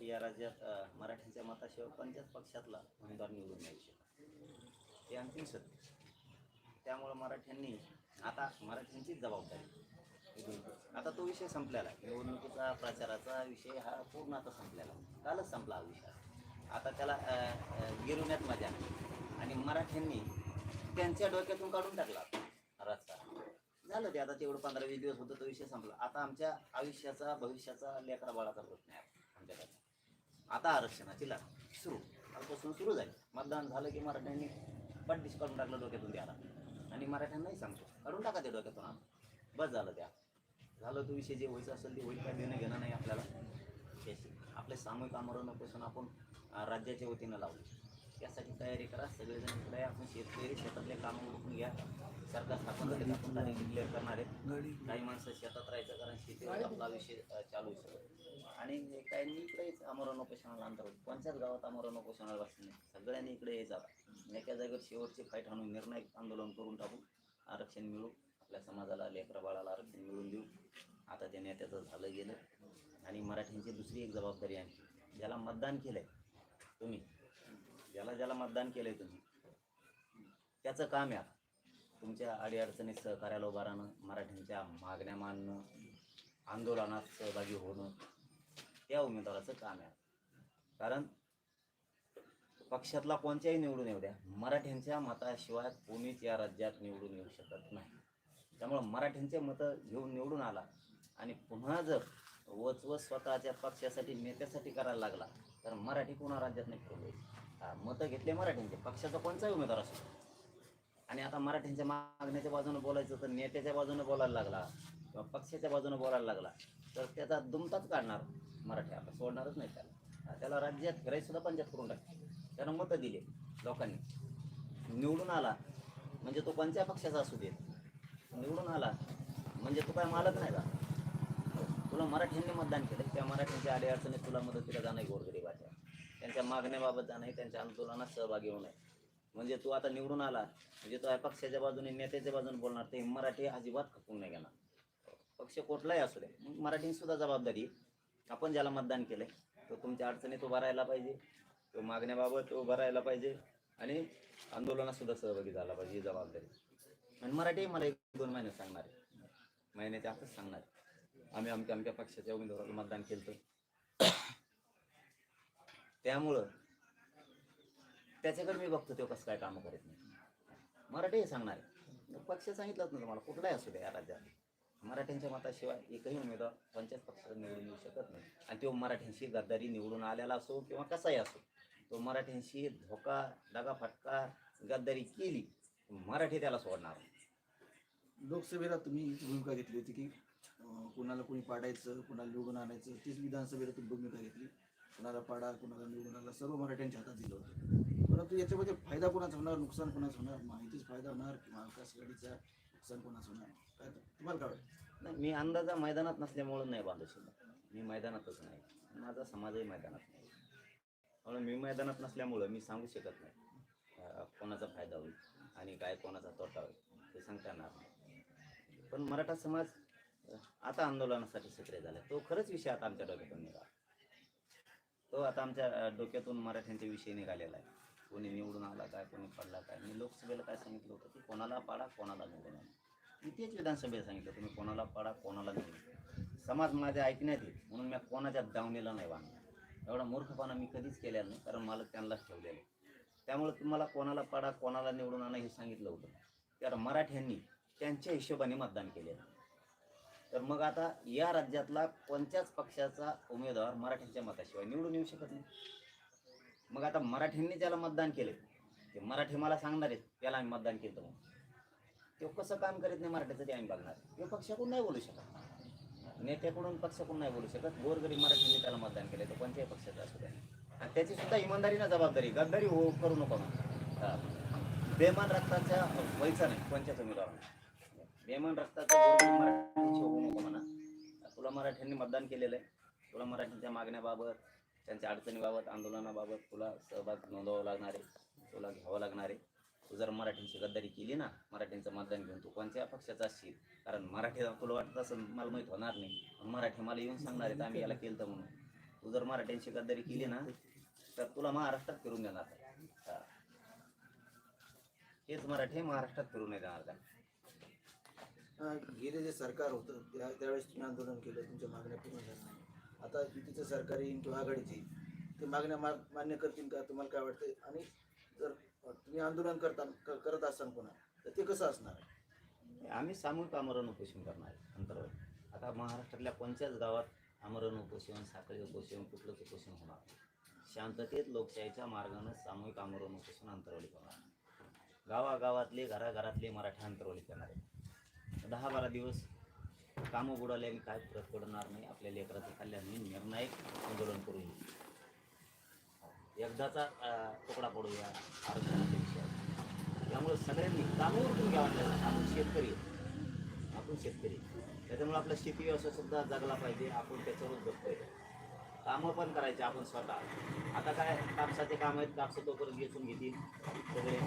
की या राज्यात मराठ्यांच्या मताशिवाय कोणत्याच पक्षातला उमेदवार निवडून नाही शकत हे अंतिम सत्य. त्यामुळं मराठ्यांनी आता मराठ्यांचीच जबाबदारी. आता तो विषय संपलेला. निवडणुकीचा प्रचाराचा विषय हा पूर्ण आता संपलेला. कालच संपला हा विषय. आता त्याला गिरवण्यात मजा आणि मराठ्यांनी त्यांच्या डोक्यातून काढून टाकला रस्ता. झालं ते आता तेवढं पंधरा वीस दिवस होतं तो विषय संपला. आता आमच्या आयुष्याचा भविष्याचा लेकरा बाळाचा प्रश्न आहे. आमच्याकडे. आता आरक्षणाची लाट सुरू. कालपासून सुरू झाली. मतदान झालं की मराठ्यांनी पट्टीस काढून टाकलं डोक्यातून द्यायला. आणि मराठ्यांनाही सांगतो काढून टाका ते डोक्यातून. हा. बस झालं त्या. झालं तो विषय जे व्हायचं असेल ते होईल काय देणं घेणं नाही आपल्याला. हे आपले सामूहिक आमरण आपण राज्याच्या वतीनं लावले. त्यासाठी तयारी करा. सगळेजण इकडे आपण शेतकरी शेतातले कामं उरकून घ्या. सरकार स्थापन झाले आपण डिक्लेअर करणार आहेत काही माणसं शेतात राहायचं कारण शेतीवर आपला विषय चालू आहे आणि आणि काही इकडेच आमरण उपोषणाला अंतर होतं. कोणत्याच गावात आमरण उपोषणाला बसले नाही. सगळ्यांनी इकडे यायचा एका जागेवर शेवटची फाईट आणून निर्णायक आंदोलन करून टाकू आरक्षण मिळू आपल्या समाजाला लेकरा बाळाला आरक्षण मिळून देऊ. आता त्या नेत्याचं झालं गेलं. आणि मराठ्यांची दुसरी एक जबाबदारी आहे ज्याला मतदान केलंय तुम्ही ज्याला ज्याला मतदान केलंय तुम्ही त्याचं काम आहे आता. तुमच्या अडीअडचणीत सहकार्याला उभा राहणं मराठ्यांच्या मागण्या मानणं आंदोलनात सहभागी होणं त्या उमेदवाराचं काम आहे कारण पक्षातला कोणत्याही निवडून येऊ द्या मराठ्यांच्या मताशिवाय कोणीच या राज्यात निवडून येऊ शकत नाही. त्यामुळं मराठ्यांचे मतं घेऊन निवडून आला आणि पुन्हा जर वचवच स्वतःच्या पक्षासाठी नेत्यासाठी करायला लागला तर मराठी पुन्हा राज्यात नाही फिरवले मतं घेतले मराठ्यांचे. पक्षाचा कोणताही उमेदवार असतो मराठ्यांच्या मागण्याच्या बाजूने बोलायचं तर नेत्याच्या बाजूने बोलायला लागला किंवा पक्षाच्या बाजूने बोलायला लागला तर त्याचा दुमताच काढणार मराठी आता सोडणारच नाही त्याला. त्याला राज्यात फिरायला सुद्धा पंचायत करून टाकते त्यानं मतं दिले लोकांनी. निवडून आला म्हणजे तो कोणत्या पक्षाचा असू देत निवडून आला म्हणजे तो काय मालक नाही का तुला मराठ्यांनी मतदान केलं त्या मराठ्यांच्या आडे अडचणीत तुला मदतीला जाणं गोरगरीबाच्या. त्यांच्या मागण्याबाबत जाणं त्यांच्या आंदोलनात सहभागी होऊ नये म्हणजे तू आता निवडून आला म्हणजे तो पक्षाच्या बाजूने नेत्याच्या बाजूने बोलणार ते मराठी अजिबात खपून नाही घेणार. पक्ष कुठलाही असू दे मग सुद्धा जबाबदारी आपण ज्याला मतदान केलंय तो तुमच्या अडचणीत उभा राहायला पाहिजे तो मागण्याबाबत उभा राहायला पाहिजे आणि आंदोलनात सुद्धा सहभागी झाला पाहिजे ही जबाबदारी आणि मराठी मला एक दोन महिने सांगणार आहे. महिन्याच्या आतच सांगणार आहे. आम्ही आमच्या आमच्या पक्षाच्या उमेदवाराला मतदान केलं त्यामुळं त्याच्याकडे मी बघतो तो कसं काय कामं करत नाही. मराठी हे सांगणार आहे. पक्ष सांगितलंच ना तुम्हाला कुठलाही असू द्या या राज्यात. मराठ्यांच्या मताशिवाय एकही उमेदवार पंचायत पक्ष निवडून येऊ शकत नाही. आणि तो मराठ्यांशी गद्दारी निवडून आलेला असो किंवा कसाही असो तो मराठ्यांशी धोका दगा फटका गद्दारी केली मराठी त्याला सोडणार लोकसभेला तुम्ही भूमिका घेतली होती की कुणाला कोणी पाडायचं कुणाला निवडून आणायचं तीच विधानसभेला तुम्ही भूमिका घेतली. कुणाला पाडा कुणाला निवडून आला सर्व मराठ्यांच्या हातात दिलं होतं. परंतु याच्यामध्ये फायदा कोणाचा होणार? नुकसान कोणाचं होणार? माहितीच फायदा होणार किंवा विकास आघाडीचा नुकसान कोणाचं होणार? काय तुम्हाला काय नाही मी अंदाजा मैदानात नसल्यामुळं नाही बांधू शकत. मी मैदानातच नाही. माझा समाजही मैदानात नाही. म्हणून मी मैदानात नसल्यामुळं मी सांगू शकत नाही कोणाचा फायदा होईल आणि काय कोणाचा तोटा होईल ते सांगता येणार नाही. पण मराठा समाज आता आंदोलनासाठी सक्रिय झाला तो खरंच विषय आता आमच्या डोक्यातून निघाला. तो आता आमच्या डोक्यातून मराठ्यांचे विषय निघालेला आहे. कोणी निवडून आला काय कोणी पडला काय? मी लोकसभेला काय सांगितलं होतं की कोणाला पाडा कोणाला निवडून आणा. मी तेच विधानसभेला सांगितलं तुम्ही कोणाला पाडा कोणाला निवडून समाज माझ्या ऐकण्यात येईल म्हणून मी कोणाच्या दावणीला नाही बांधणार एवढा मूर्खपणा मी कधीच केलेला नाही कारण मला त्यांनाच ठेवलेलं त्यामुळे तुम्हाला कोणाला पाडा कोणाला निवडून आणा हे सांगितलं होतं. तर मराठ्यांनी त्यांच्या हिशोबाने मतदान केलेलं तर मग आता या राज्यातला कोणत्याच पक्षाचा उमेदवार मराठ्यांच्या मताशिवाय निवडून येऊ शकत नाही. मग आता मराठ्यांनी ज्याला मतदान केले ते मराठी मला सांगणार आहेत त्याला आम्ही मतदान केलं म्हणून. तो कसं काम करीत नाही मराठीचं ते आम्ही बघणार. हे पक्षाकडून नाही बोलू शकत. नेत्याकडून पक्षाकडून नाही बोलू शकत. गोरगरीब मराठ्यांनी त्याला मतदान केलं तर कोणत्याही पक्षाचं असू द्या. आणि त्याची सुद्धा इमानदारीनं जबाबदारी गद्दारी हो करू नको मग बेमान रक्ताच्या व्हायचा नाही कोणत्याच उमेदवारांना बेमान रक्ताचा होऊ नको म्हणा. तुला मराठ्यांनी मतदान केलेलं आहे. तुला मराठीच्या मागण्याबाबत त्यांच्या अडचणीबाबत आंदोलनाबाबत तुला सहभाग नोंदवावा लागणार आहे. तुला घ्यावं लागणार आहे. तू जर मराठींची गद्दारी केली ना मराठींचं मतदान घेऊन तू कोणत्या पक्षाचा असशील. कारण मराठी तुला वाटत असं मला माहीत होणार नाही. मराठी मला येऊन सांगणार आहेत आम्ही याला केलं म्हणून. तू जर मराठींची गद्दारी केली ना तर तुला महाराष्ट्रात फिरून देणार हेच मराठी महाराष्ट्रात फिरून नाही देणार का गेले जे सरकार होतं त्यावेळेस तुम्ही आंदोलन केलं तुमच्या मागण्या पूर्ण झाल्या. नाही आता युतीचं सरकार येईल किंवा आघाडीची ते मागण्या मा मान्य करतील का? तुम्हाला काय वाटतंय? आणि जर तुम्ही आंदोलन करता क- करत असाल पुन्हा तर ते कसं असणार आहे? आम्ही सामूहिक आमरण उपोषण करणार आहे अंतर्गत आता महाराष्ट्रातल्या कोणत्याच गावात आमरण उपोषण साखळी उपोषण कुठलंच उपोषण होणार शांततेत लोकशाहीच्या मार्गानं सामूहिक आमरण उपोषण अंतरवली करणार गावागावातले घराघरातले मराठा अंतरवली करणार आहे दहा बारा दिवस कामं बुडाल्याने काय फरक पडणार नाही. आपल्या लेकराचं कल्याण निर्णायक आंदोलन करू एकदाचा तुकडा पडूया. आरक्षणाच्या त्यामुळे सगळ्यांनी कामं उरकून घ्यावं आपण शेतकरी आपण शेतकरी त्याच्यामुळे आपला शेती व्यवसाय सुद्धा जगला पाहिजे. आपण त्याच्यावर जगतोय कामं पण करायचे आपण स्वतः. आता काय कापसाचे काम आहेत. कापसं तोपर्यंत घेतून घेतील सगळे.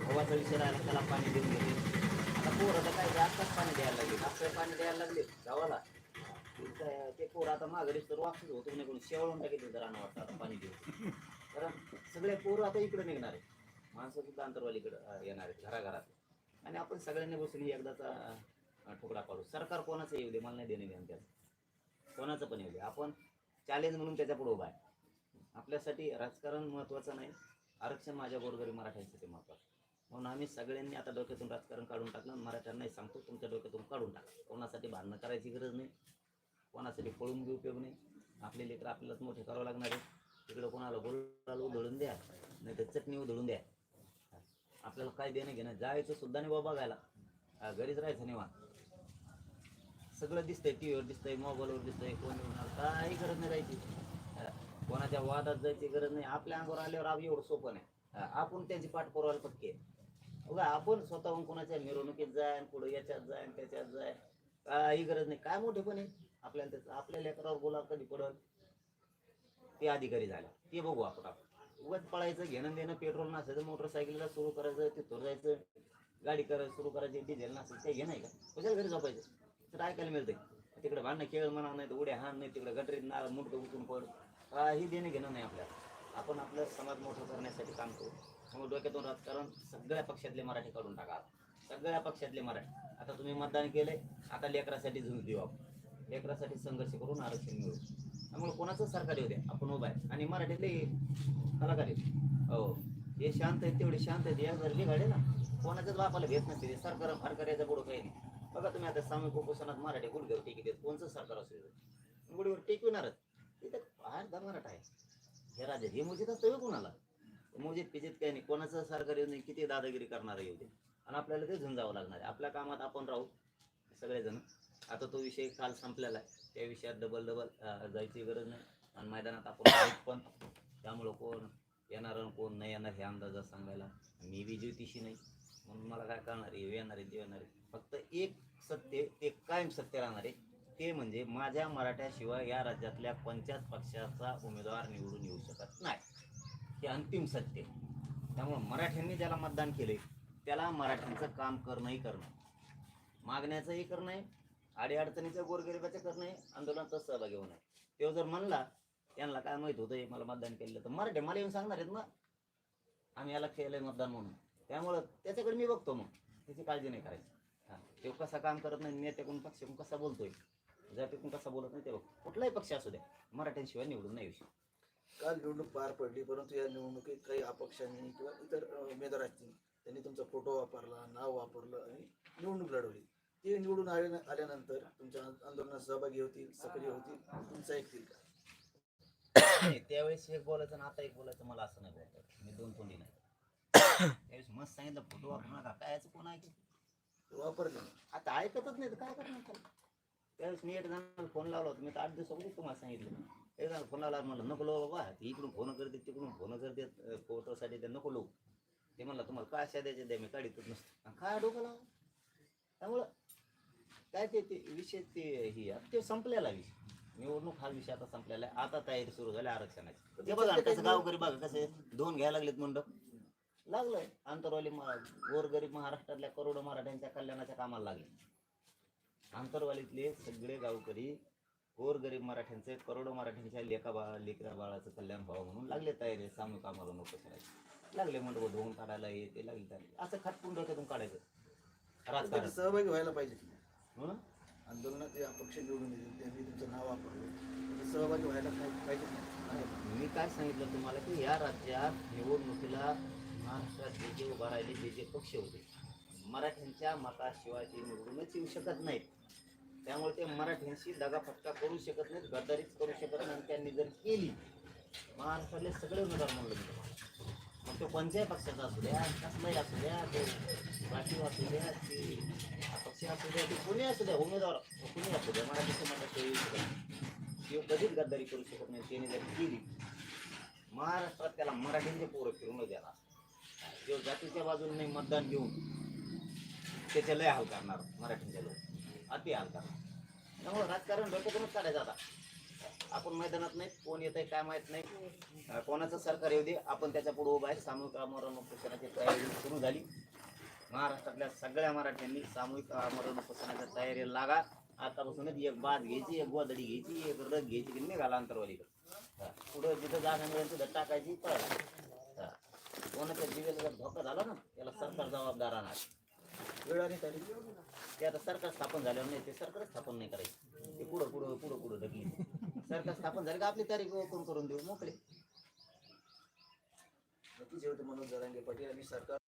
गव्हाचा विषय राहिला त्याला पाणी देऊन घेतील. आता पोरं तर काय आत्ताच पाणी द्यायला लागले. आपल्याला पाणी द्यायला लागले. गावाला ते काय- पोरं आता माघारी तर वापस होतो नाही कोणी. शेवळून टाकेल जरा वाटतं आता पाणी देऊ कारण सगळे पोरं आता इकडे निघणार आहे माणसं सुद्धा अंतरवालीकडे अं, येणार आहेत घराघरात. आणि आपण सगळ्यांनी बसून एकदाचा अं, तुकडा पाडू. सरकार कोणाचं येऊ दे? मला नाही देणे देणं त्याचं. कोणाचं पण येऊ दे. आपण चॅलेंज म्हणून त्याच्या पुढे उभा आहे. आपल्यासाठी राजकारण महत्त्वाचं नाही. आरक्षण माझ्या गोरगरी मराठ्यांसाठी महत्त्वाचं म्हणून आम्ही सगळ्यांनी आता डोक्यातून राजकारण काढून टाकलं. मराठ्यांनाही सांगतो तुमच्या डोक्यातून काढून टाका. कोणासाठी भांडणं करायची गरज नाही. कोणासाठी पळून बी उपयोग नाही. आपले लेकर आपल्यालाच मोठे करावं लागणार आहे. तिकडं कोणाला गोळाला उधळून द्या नाही तर चटणी उधळून द्या. आपल्याला काय देणं घेणं जायचं सुद्धा नाही बाबा बघायला. घरीच राहायचं निवांत. सगळं दिसतंय टी व्हीवर दिसतंय मोबाईलवर दिसतंय कोण काही गरज नाही राहायची. कोणाच्या वादात जायची गरज नाही. आपल्या अंगावर आल्यावर आप एवढं सोपं नाही. आपण त्यांची पाठ पुरवायला पक्के उगा आपण स्वतःहून कोणाच्या मिरवणुकीत जाय पुढे याच्यात जाय त्याच्यात जाय काही गरज नाही. काय मोठे पण आहे. आपल्याला त्याचं आपल्या लेकरावर बोला कधी पडल ते अधिकारी झाला. ते बघू आपण. आपण उगाच पळायचं घेणं देणं पेट्रोल नसायचं मोटरसायकलला सुरू करायचं तिथं जायचं. गाडी करायचं सुरू करायची डिझेल नसेल ते घे नाही का? कशाला घरी झोपायचं? तर ऐकायला मिळतंय. तिकडे भांडणं खेळ म्हणा नाही तर उड्या हाण नाही तिकडे गटरीत नाळ मुठकं उचून पड. काही देणं घेणं नाही आपल्याला. आपण आपलं समाज मोठं करण्यासाठी काम करू. त्यामुळे डोक्यातून राजकारण सगळ्या पक्षातले मराठी काढून टाका सगळ्या पक्षातले मराठी. आता तुम्ही मतदान केलंय आता लेकरासाठी झुंज देऊ आपण. लेकरासाठी संघर्ष करून आरक्षण मिळवू. त्यामुळे कोणाचं सरकार येऊ द्या. आपण उभा आहे. आणि मराठीतले कलाकार हो. हे शांत आहेत तेवढे शांत आहेत. या जर गाडे ना कोणाच्याच बापाला घेत नसते. सरकार फारकार याचा पुढं काही नाही. बघा तुम्ही आता सामूहिक उपोषणात मराठी गुडघ्यावर टेकी देत. कोणचं सरकार असू गुडीवर टेकविणारच. तिथे फार दा मराठा आहे. हे राजा हे मुलगी तर कोणाला? मोजीत पिजेत काही नाही. कोणाचं सरकार येऊ नाही किती दादागिरी करणार येऊ दे. आणि आपल्याला ते झुंजावं लागणार आहे. आपल्या कामात आपण राहू सगळेजण. आता तो विषय काल संपलेला आहे. त्या विषयात डबल डबल जायची गरज नाही. आणि मैदानात आपण पण. त्यामुळं कोण येणार आणि कोण नाही येणार हे अंदाजात सांगायला मी बी ज्योतिषी नाही. म्हणून मला काय करणार आहे? येणार आहे येणार आहे. फक्त एक सत्य ते कायम सत्य राहणार आहे. ते म्हणजे माझ्या मराठ्याशिवाय या राज्यातल्या पंचायत पक्षाचा उमेदवार निवडून येऊ शकत नाही. हे अंतिम सत्य. आहे. त्यामुळं मराठ्यांनी ज्याला मतदान केले त्याला मराठ्यांचं काम करणंही करणं. मागण्याचंही करणं आहे अडीअडचणीचं गोरगरिबाचं करणं आहे आंदोलनात सहभागी होणं आहे. तो जर म्हणला त्यांना काय माहीत होतं मला मतदान केलं तर मराठी मला येऊन सांगणार आहेत ना आम्ही याला केलंय मतदान म्हणून. त्यामुळं त्याच्याकडे मी बघतो मग त्याची काळजी नाही करायची. हा तो कसा काम करत नाही नेत्याकडून पक्षाकडून कसा बोलतोय जातीकडून कसा बोलत नाही ते बघ. कुठलाही पक्ष असू द्या मराठ्यांशिवाय निवडून नाही विषय काल निवडणूक पार पडली परंतु या निवडणुकीत काही अपक्षांनी किंवा इतर उमेदवार असतील त्यांनी तुमचा फोटो वापरला नाव वापरलं आणि निवडणूक लढवली. ते निवडून आले आल्यानंतर तुमच्या आंदोलनात सहभागी होतील सक्रिय होतील तुमचं ऐकतील का? त्यावेळेस एक बोलायचं आणि आता एक बोलायचं मला असं नाही बोलतात मी दोन तोंडी नाही. त्यावेळेस मस्त सांगितलं फोटो वापरू नका. काय याचं कोण ऐकलं? वापरले आता ऐकतच नाही तर काय करणार त्याला? त्यावेळेस मी एक जणांना फोन लावला होता मी तर आठ दिवसापूर्वी तुम्हाला सांगितलं. एक जणांना फोन लावला म्हणलं नको लो बाबा ते इकडून फोन करते तिकडून फोन करते फोटोसाठी ते नको लो ते म्हणलं तुम्हाला काय अशा द्या मी काढीतच नसतो. काय डोकं लावा त्यामुळं काय ते ते विषय ते ही ते संपलेला विषय. निवडणूक हा विषय आता संपलेला आहे. आता तयारी सुरू झाली आरक्षणाची. ते बघा कसं गावकरी बघा कसे दोन घ्यायला लागलेत मंडप. लागलंय. आंतरवाली गोरगरीब महाराष्ट्रातल्या करोडो मराठ्यांच्या कल्याणाच्या कामाला लागले. आंतरवालीतले सगळे गावकरी गोरगरीब मराठ्यांचे करोडो मराठ्यांच्या लेखा बा लेकरा बाळाचं कल्याण व्हावं म्हणून लागले तयारी सामूहिक आम्हाला नको करायचे. लागले म्हणतो धुवून काढायला हे ते लागले त्याला असं खाटपून डोक्यातून काढायचं. राजकारण. सहभागी व्हायला पाहिजे. म्हणून आंदोलनात जे अपक्ष निवडून येतील त्यांनी तुमचं नाव वापरलं. सहभागी व्हायला पाहि- पाहिजे. मी काय सांगितलं तुम्हाला की या राज्यात निवडणुकीला महाराष्ट्रात जे जे उभा राहिले जे जे पक्ष होते मराठ्यांच्या मताशिवाय ते निवडूनच येऊ शकत नाहीत. त्यामुळे ते मराठ्यांशी दगाफटका करू शकत नाहीत गद्दारीच करू शकत नाही आणि त्यांनी जर केली महाराष्ट्रातले सगळे उमेदवार म्हणलं मी मग तो कोणत्याही पक्षाचा असू द्या कसलाही असू द्या तो राष्ट्रीय असू द्या की पक्ष असू द्या ते कोणी असू द्या उमेदवार कोणी असू द्या मराठी मतात ते येऊ शकत किंवा कधीच गद्दारी करू शकत नाही त्याने जर केली महाराष्ट्रात त्याला मराठींचे पोरं फिरून द्याला जो जातीच्या बाजूने नाही मतदान घेऊन त्याचे लय हाल करणार मराठीचे लोक अति हाल करणार. त्यामुळे राजकारण डोक्यातूनच काढायचं आता. आपण मैदानात नाही कोण येत आहे काय माहीत नाही. कोणाचं सरकार येऊ दे आपण त्याच्या पुढे उभा आहे. सामूहिक आमरण उपोषणाची तयारी सुरू झाली. महाराष्ट्रातल्या सगळ्या मराठ्यांनी सामूहिक आमरण उपोषणाच्या तयारीला लागा. आतापासूनच एक बाद घ्यायची एक गोदडी घ्यायची एक रग घ्यायची की निघाला अंतरवालीकडे. पुढं जिथं जागा मिळेल तिथं टाकायची पळायला कोणाच्या जीवेला जर धोका झाला ना त्याला सरकार जबाबदार राहणार. वेळ आणि तारीख ते आता सरकार स्थापन झाल्यावर नाही ते सरकार स्थापन नाही करायचं. ते पुढं पुढं पुढं पुढं ढकली सरकार स्थापन झाले का आपली तारीख ओपन करून देऊ मोकळे. नक्कीच होते मनोज जरांगे पाटील आणि सरकार